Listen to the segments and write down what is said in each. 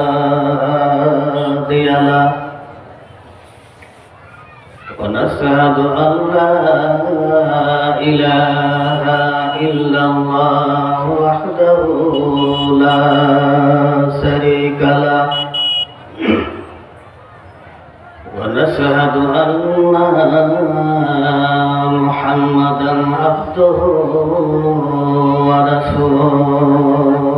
هادي له ونشهد أن لا إله إلا الله وحده لا شريك له ونشهد أن محمدا عبده ورسوله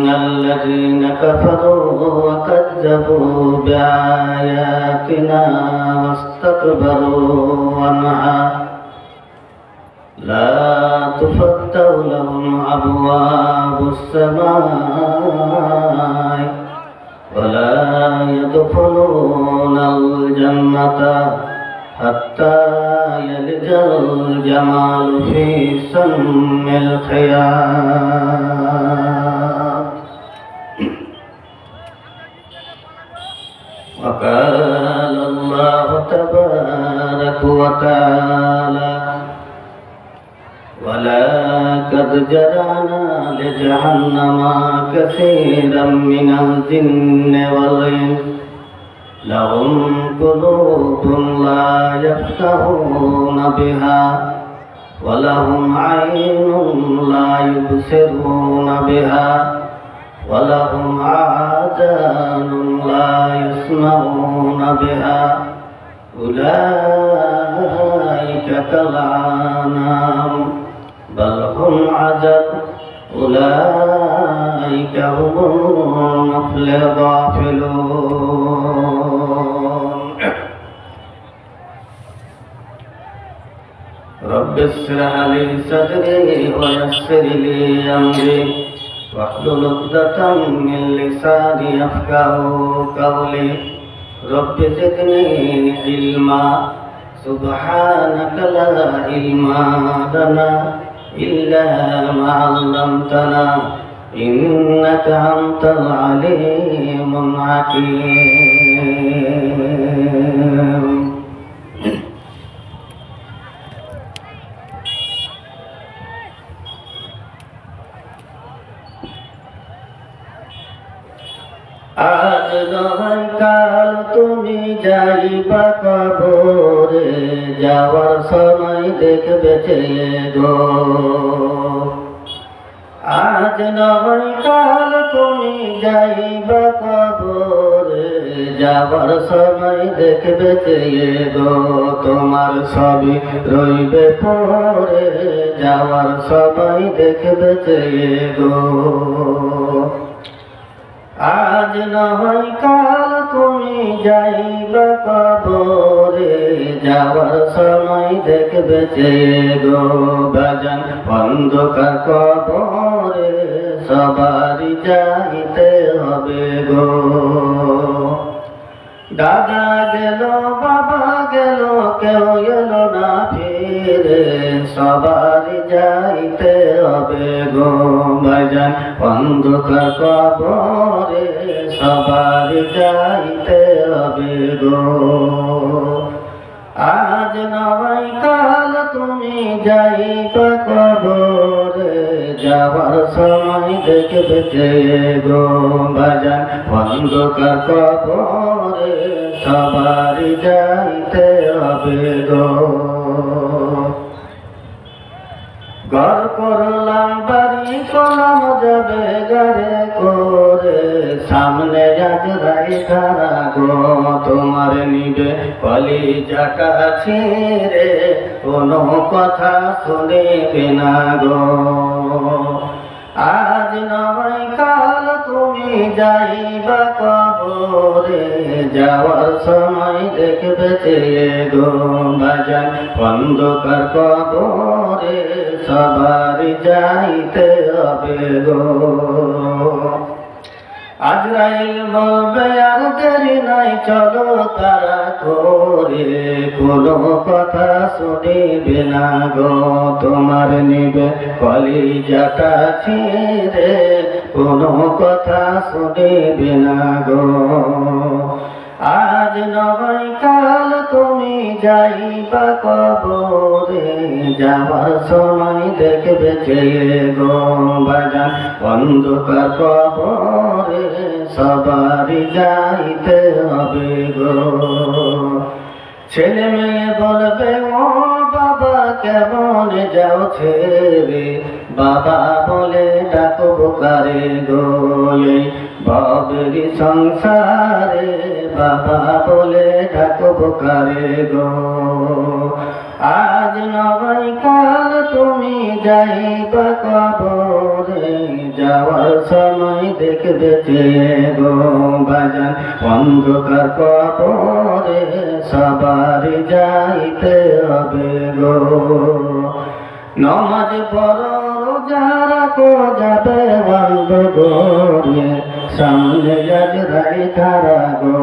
إن الذين كفروا وكذبوا بآياتنا واستكبروا عنها لا تفتح لهم أبواب السماء ولا يدخلون الجنة حتى يلج الجمال في سم الخياط وقال الله تبارك وتعالى ولقد جرعنا لجهنم كثيرا من الجن والإنس لهم قلوب لا يفقهون بها ولهم عين لا يبصرون بها ولهم آذان لا يسمعون بها. أولئك كالأنعام بل هم عجب أولئك هم الغافلون رب اشرح لي صدري ويسر لي أمري. واحلل عقدة من لساني يفقه قولي. رب زدني علما سبحانك لا علم لنا إلا ما علمتنا إنك أنت العليم الحكيم. আজ নয় কাল তুমি যাইবা কবরে, যাওয়ার সময় দেখবে চেয়ে গো। আজ নয় কাল তুমি যাইবা কবরে, যাওয়ার সময় দেখবে চেয়ে গো। তোমার সবই রইবে পরে, যাওয়ার সময় দেখবে চেয়ে গো। আজ নয় কাল তুমি যাইবা কবরে, যাওয়ার সময় দেখবে যে গো বাজান অন্ধকার কবরে, সবারই যাইতে হবে গো। দাদা গেল, বাবা গেল, কেউ এলো না ফিরে। সবারই যাইতে হবে গো বাজান অন্ধকার কবরে সবারই যাইতে হবে গো। আজ নয় কাল তুমি যাইবা কবরে, যাওয়ার সময় দেখবে যে গো বাজান অন্ধকার কবরে সবারই যাইতে হবে গো। ঘর করলাম, বাড়ি কলম যাবে গারে করে। সামনে যাক রাই তারা গো, তোমার নিবে কলি জাকা ছিঁড়ে কোনো কথা শুনিবে না গো। আজ নয় কাল তুমি যাইবা কবরে, যাওয়ার সময় দেখবে চেয়ে গো বাজান অন্ধকার কবরে সবার যাইতে হবে গো। আজরাইল বলবে, আর দেরি নাই, চলো তারা করে কোনো কথা শুনিবে না গো, তোমার নিবে কলিজাটা ছিঁড়ে। কোনো কথা শুনিবে না গো, আজ নয় কাল তুমি যাইবা কবরে। যাওয়ার সময় দেখবে চেয়ে গো বাজান অন্ধকার কবরে। সবারই যাইতে হবে গো। ছেলে মেয়ে বলবে, ও বাবা, কেমন যাও ছেড়ে? বাবা বলে ডাকবো কারে গো বাবেরি সংসারে। বাবা বলে ডাকবো কারে গো। আজ নয় কাল তুমি যাইবা কবরে, যাওয়ার সময় দেখবে চেয়ে গো বাজান অন্ধকার কবরে সবার যাইতে হবে গো। নমাজ পড়, রোজা রাখো, যাবে বন্ধ গোরে সামনে যাজরাই খারা গো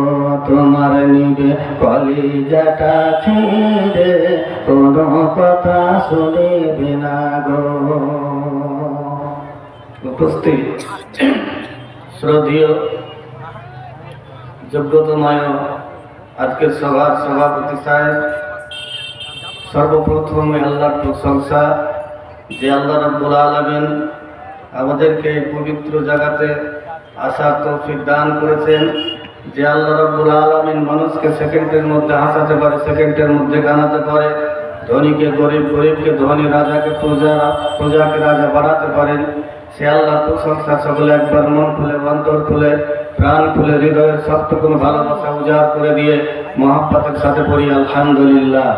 তোমার নিবে কলিজাটা ছিঁড়ে, কোনো কথা শুনিবে না গো। উপস্থিত। শ্রদ্ধীয় যোগ্যতমায় আজকের সভার সভাপতি সাহেব, সর্বপ্রথমে আল্লাহর প্রশংসা, যে আল্লাহ রব্বুল আলমিন আমাদেরকে পবিত্র জায়গাতে আসার তৌফিক দান করেছেন। যে আল্লাহ রব্বুল আলমিন মানুষকে সেকেন্ডের মধ্যে হাসাতে পারে, সেকেন্ডের মধ্যে গানাতে পারে। ধনীকে, গরিব, গরিবকে, ধনী রাজাকে, প্রজা, প্রজাকে রাজা বাড়াতে পারেন। সে আল্লাহ প্রশংসা সকলে একবার মন খুলে, অন্তর খুলে, প্রাণ খুলে, হৃদয়ের সবটুকুন ভালোবাসা উজাড় করে দিয়ে মহাব্বতের সাথে পড়ি, আলহামদুলিল্লাহ।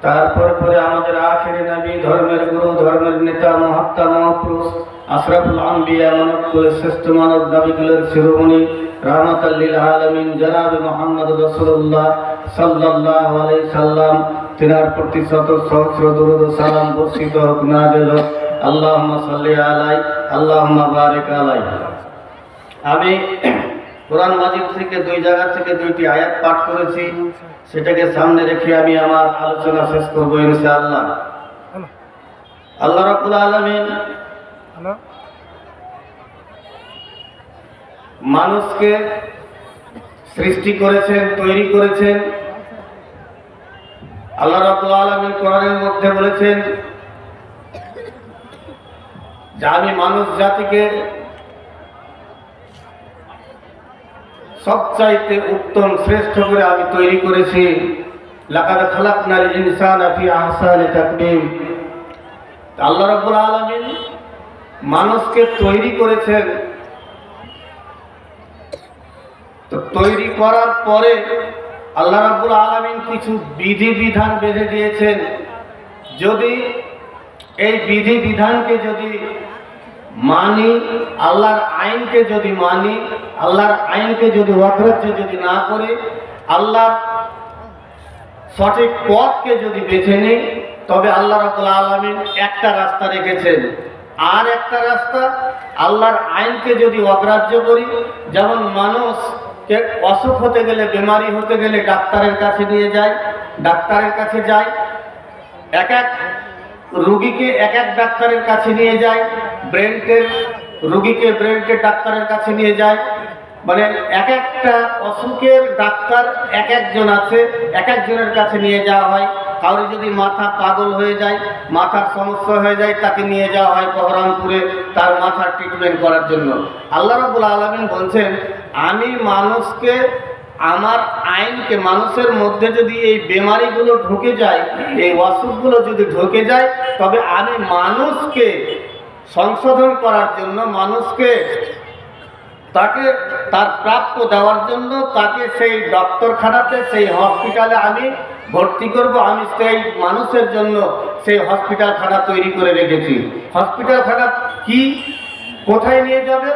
তারপর পরে আমাদের আখেরি নবী, ধর্মের গুরু, ধর্মের নেতা, মহাত্মা, মহাপুরুষ আশরাফুল আম্বিয়া কুলের শ্রেষ্ঠ মানব নবীগুলোর শিরোমণি রহমতাল্লিল আলমিন জনাব মোহাম্মদ রসুল্লাহ সাল্লাহ আলাই সাল্লাম। তিনার প্রতি শত সহস্র দুরুদ সালাম বর্ষিত হোক না দিল আল্লাহ সাল্লি আলাই আল্লাহ বারেক আলাই। আমি কোরআন মাজিদ থেকে দুই জায়গা থেকে দুইটি আয়াত পাঠ করেছি। সেটাকে সামনে রেখে আমি আমার আলোচনা শেষ করব ইনশাআল্লাহ। আল্লাহ রাব্বুল আলামিন মানুষকে সৃষ্টি করেছেন, তৈরি করেছেন। আল্লাহ রাব্বুল আলামিন কোরআনের মধ্যে বলেছেন, যে আমি মানুষ জাতিকে সবচাইতে উত্তম, শ্রেষ্ঠ করে আমি তৈরি করেছি আল্লাহ রাব্বুল আলামিন মানুষকে তৈরি করেছেন। তো তৈরি করার পরে আল্লাহ রাব্বুল আলামিন কিছু বিধি বিধান বেঁধে দিয়েছেন। যদি এই বিধি বিধানকে যদি মানি, আল্লাহর আইনকে যদি মানি, আল্লাহর আইনকে যদি অগ্রাহ্য যদি না করি, আল্লাহর সঠিক পথকে যদি বেছে নিই, তবে আল্লাহ রাবুল আলমিন একটা রাস্তা রেখেছেন। আর একটা রাস্তা, আল্লাহর আইনকে যদি অগ্রাহ্য করি, যেমন মানুষকে অসুখ হতে গেলে, বেমারি হতে গেলে ডাক্তারের কাছে নিয়ে যায় ডাক্তারের কাছে যায় এক এক রুগীকে এক এক ডাক্তারের কাছে নিয়ে যায় ব্রেনটের রুগীকে ব্রেনটের ডাক্তারের কাছে নিয়ে যায় মানে এক একটা অসুখের ডাক্তার এক একজন আছে, এক একজনের কাছে নিয়ে যাওয়া হয়। কারোর যদি মাথা পাগল হয়ে যায়, মাথার সমস্যা হয়ে যায়, তাকে নিয়ে যাওয়া হয় বহরমপুরে তার মাথার ট্রিটমেন্ট করার জন্য। আল্লাহ রাবুল আলমিন বলছেন, আমি মানুষকে, আমার আইনকে মানুষের মধ্যে যদি এই বেমারিগুলো ঢুকে যায়, এই অসুখগুলো যদি ঢুকে যায়, তবে আমি মানুষকে সংশোধন করার জন্য, মানুষকে তাকে তার প্রাপ্য দেওয়ার জন্য তাকে সেই ডক্টরখানাতে, সেই হসপিটালে আমি ভর্তি করব। আমি সেই মানুষের জন্য সেই হসপিটালখানা তৈরি করে রেখেছি। হসপিটালখানা কি? কোথায় নিয়ে যাবে?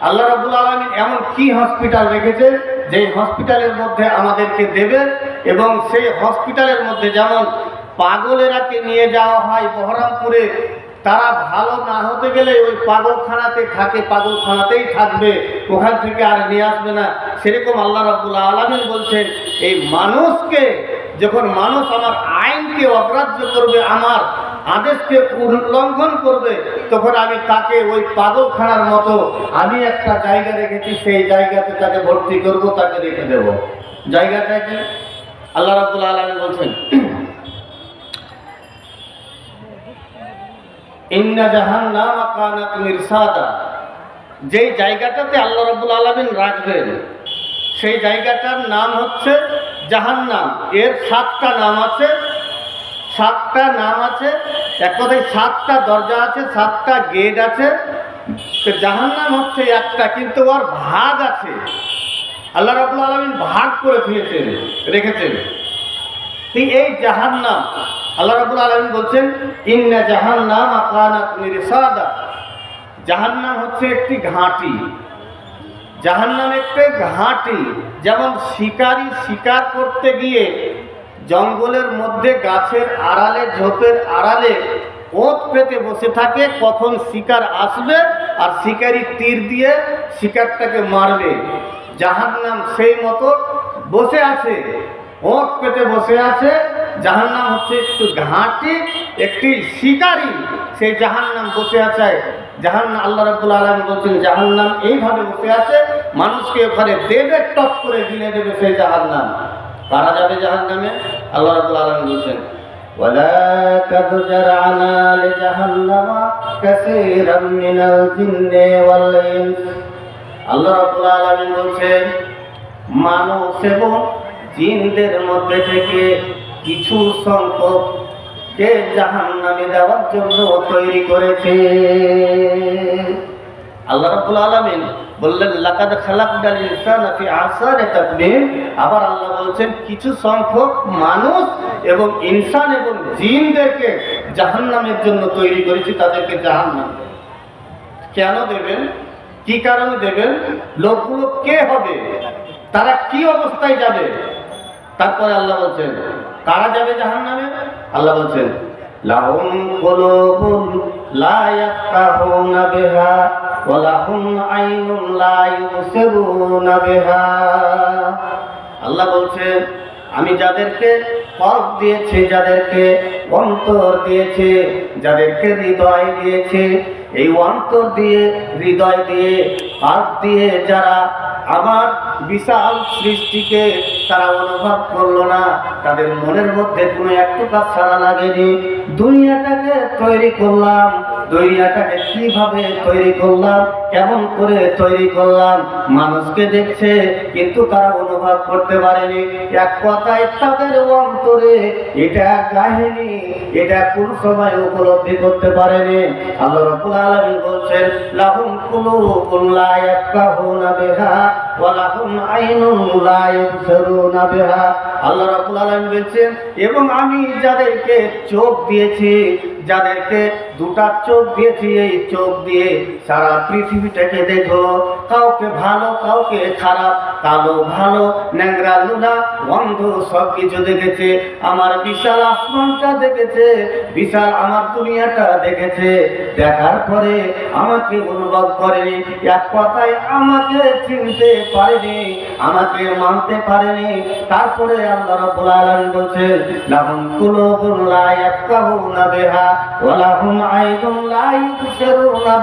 আল্লাহ রাবুল আলমিন এমন কি হসপিটাল রেখেছে যে হসপিটালের মধ্যে আমাদেরকে দেবে এবং সেই হসপিটালের মধ্যে যেমন পাগলেরাকে নিয়ে যাওয়া হয় বহরমপুরে তারা ভালো না হতে গেলে ওই পাগলখানাতে থাকে, পাগলখানাতেই থাকবে। ওখান থেকে আর নিয়ে আসবে না। সেরকম আল্লাহ রাবুল আলমিন বলছেন, এই মানুষকে, যখন মানুষ আমার আইনকে অগ্রাহ্য করবে, আমার আদেশকে উল্লঙ্ঘন করবে, তখন আমি তাকে ওই পাগলখানার মতো, আমি একটা জায়গা রেখেছি, সেই জায়গাতে তাকে ভর্তি করব, তাকে রেখে দেব। জায়গাটা কি? আল্লাহ রাবুল আলমিন বলছেন মিরসাদা। যেই জায়গাটাতে আল্লাহ রাব্বুল আলামিন রাখবেন, সেই জায়গাটার নাম হচ্ছে জাহান্নাম। এর সাতটা নাম আছে, সাতটা নাম আছে এক কথায় সাতটা দরজা আছে, সাতটা গেট আছে। তো জাহান্নাম হচ্ছে একটা, কিন্তু ওর ভাগ আছে। আল্লাহ রাব্বুল আলামিন ভাগ করে দিয়েছেন রেখেছেন। এই জাহান্নাম আল্লাহ রাবুল আলমিন বলছেন, ইন্না জাহান্নাম আকানাত মিরসাদা। জাহান্নাম হচ্ছে একটি ঘাঁটি। জাহান্নাম একটি ঘাঁটি। যেমন শিকারি শিকার করতে গিয়ে জঙ্গলের মধ্যে গাছের আড়ালে, ঝোপের আড়ালে ওত পেতে বসে থাকে, কখন শিকার আসবে আর শিকারি তীর দিয়ে শিকারটাকে মারবে। জাহান্নাম সেই মতো বসে আছে ওট পেতে বসে আছে জাহান্নাম হচ্ছে একটু ঘাঁটি একটি শিকারী সেই জাহান্নাম বসে আছে জাহান্নাম আল্লাহ রাব্বুল আলম বলছেন জাহান্নাম এইভাবে বসে আছে মানুষকে ওখানে দেবে টপ করে গিলে দেবে সেই জাহান্নাম কারা যাবে জাহান্নামে আল্লাহ রাব্বুল আলম বলছেন ولا تضجر عنا لجهنم كثيرا من الجن والإنس আল্লাহ রাব্বুল আলামিন বলছেন মানুষ এবং জিনদের মধ্যে থেকে কিছু সংখ্যক কে জাহান নামে দেওয়ার জন্য তৈরি করেছে। আল্লাহ রাব্বুল আলামিন বললেন, লাকাদ খালাকনাল ইনসানা ফি আহসানি তাকবীর আবার আল্লাহ বলছেন, কিছু সংখ্যক মানুষ এবং ইনসান এবং জিনদেরকে জাহান্নামের জন্য তৈরি করেছি, তাদেরকে জাহান্নাম। কেন দেবেন? কি কারণে দেবেন? লোকগুলো কে হবে? তারা কি অবস্থায় যাবে? তারপরে আল্লাহ বলছেন কারা যাবে জাহান নামে আল্লাহ বলছেন, লাহুম কুলুবুন লা ইয়াফকাহুনা বিহা ওয়া লাহুম আইনুন লা ইউবসিরুনা বিহা। আল্লাহ বলছেন, আমি যাদেরকে কল্প দিয়েছি, যাদেরকে অন্তর দিয়েছে, যাদেরকে হৃদয় দিয়েছে, এই অন্তর দিয়ে, হৃদয় দিয়ে, হাত দিয়ে যারা আমার বিশাল সৃষ্টিকে তারা অনুভব করল না। তাদের মনের মধ্যে কোনো একটু কাজ ছাড়া লাগেনি। দুনিয়াটাকে তৈরি করলাম। দুনিয়াটাকে কীভাবে তৈরি করলাম? কেমন করে তৈরি করলাম? মানুষকে দেখছে, কিন্তু তারা অনুভব করতে পারেনি। এক কথায় তাদের অন্তরে এটা কাহিনী, এটা কোন সময় উপলব্ধি করতে পারেনি। আল্লাহ রাব্বুল আলামিন বলছেন, লাহুম কুলুবুন লা ইয়াফকাহুনা বিহা। ওয়া লাহুম আইনুন লা ইউবসিরুনা বিহা। এবং আমি যাদেরকে চোখ দিয়েছি, যাদেরকে দুটা চোখ দিয়েছি, এই চোখ দিয়ে সারা পৃথিবীটাকে দেখো। কাউকে ভালো, কাউকে খারাপ, কালো, ভালো, ন্যাংরা, লুলা অন্ধ সব কিছু দেখেছে। আমার বিশাল আসমানটা দেখেছে, বিশাল আমার দুনিয়াটা দেখেছে। দেখার পরে আমাকে অনুভব করেনি। এক কথায় আমাকে চিনতে পারেনি, আমাকে মানতে পারেনি। তারপরে আল্লাহ রাব্বুল আলামিন বলছেন, লাহুম কুলুবুন লা ইয়াফকাহুনা বিহা, ওয়া লাহুম আইনুন লা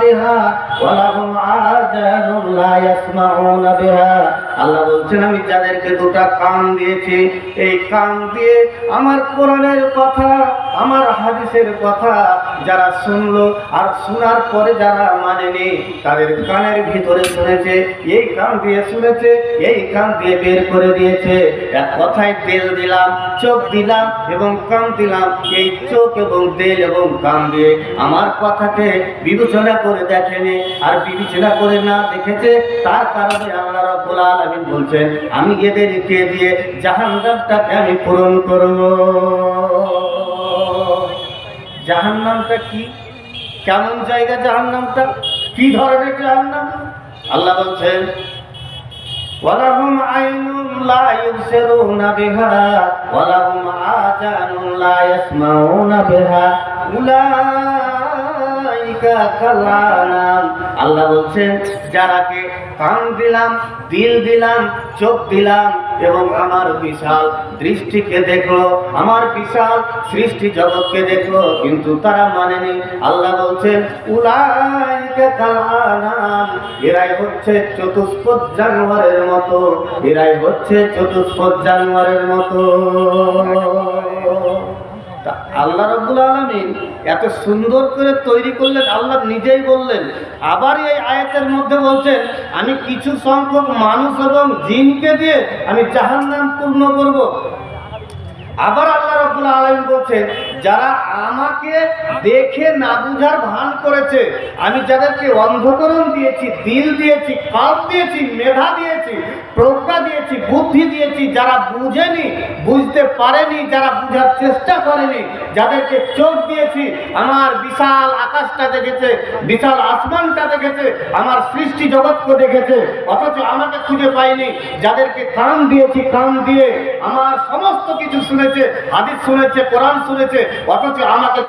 বিহা, ওয়া লাহুম আযানুন লা ইয়াসমাউনা বিহা। আল্লাহ বলছেন, আমি যাদেরকে দুটা কান দিয়েছি, এই কান দিয়ে আমার কোরআনের কথা, আমার হাদিসের কথা যারা শুনলো আর শোনার পরে যারা মানেনি, তাদের কানের ভিতরে শুনেছে, এই কান দিয়ে শুনেছে, এই কান দিয়ে বের করে দিয়েছে। এক কথায় তেল দিলাম, চোখ দিলাম এবং কান দিলাম, এই চোখ এবং তেল এবং কান দিয়ে আমার কথাকে বিবেচনা করে দেখেনি আর বিবেচনা করে না দেখেছে, তার কারণে আল্লাহ রাব্বুল আলমিন বলছেন, আমি এদেরকে দিয়ে জাহান্নামটাকে আমি পূরণ করব। জাহান্নামটা কি? কেমন জায়গা জাহান্নামটা? কি ধরনের জাহান্নাম? আল্লাহ বলছেন আল্লাহ বলছেন, যারাকে কান দিলাম, দিল দিলাম, চোখ দিলাম এবং আমার বিশাল দৃষ্টিকে দেখল। আমার বিশাল সৃষ্টি জগৎকে দেখল, কিন্তু তারা মানেনি। আল্লাহ বলছেন, উলাইকা কালানাম এরাই হচ্ছে চতুষ্পদ জানোয়ারের মতো। এরাই হচ্ছে চতুষ্পদ জানোয়ারের মতো। তা আল্লাহ রব্বুল আলমিন এত সুন্দর করে তৈরি করলেন, আল্লাহ নিজেই বললেন। আবার এই আয়াতের মধ্যে বলছেন, আমি কিছু সংখ্যক মানুষ এবং জিনকে দিয়ে আমি জাহান্নাম পূর্ণ করব। আবার আল্লাহ রব্বুল আলমিন বলছেন যারা আমাকে দেখে না বুঝার ভান করেছে, আমি যাদেরকে অন্ধকরণ দিয়েছি, দিল দিয়েছি কাপ দিয়েছি, মেধা দিয়েছি, প্রজ্ঞা দিয়েছি, বুদ্ধি দিয়েছি, যারা বুঝেনি, বুঝতে পারেনি, যারা বুঝার চেষ্টা করেনি, যাদেরকে চোখ দিয়েছি, আমার বিশাল আকাশটা দেখেছে, বিশাল আসমানটা দেখেছে, আমার সৃষ্টি জগৎকে দেখেছে, অথচ আমাকে খুঁজে পাইনি, যাদেরকে কান দিয়েছি, কান দিয়ে আমার সমস্ত কিছু শুনেছে, হাদিস শুনেছে, কোরআন শুনেছে অথচ আমাকে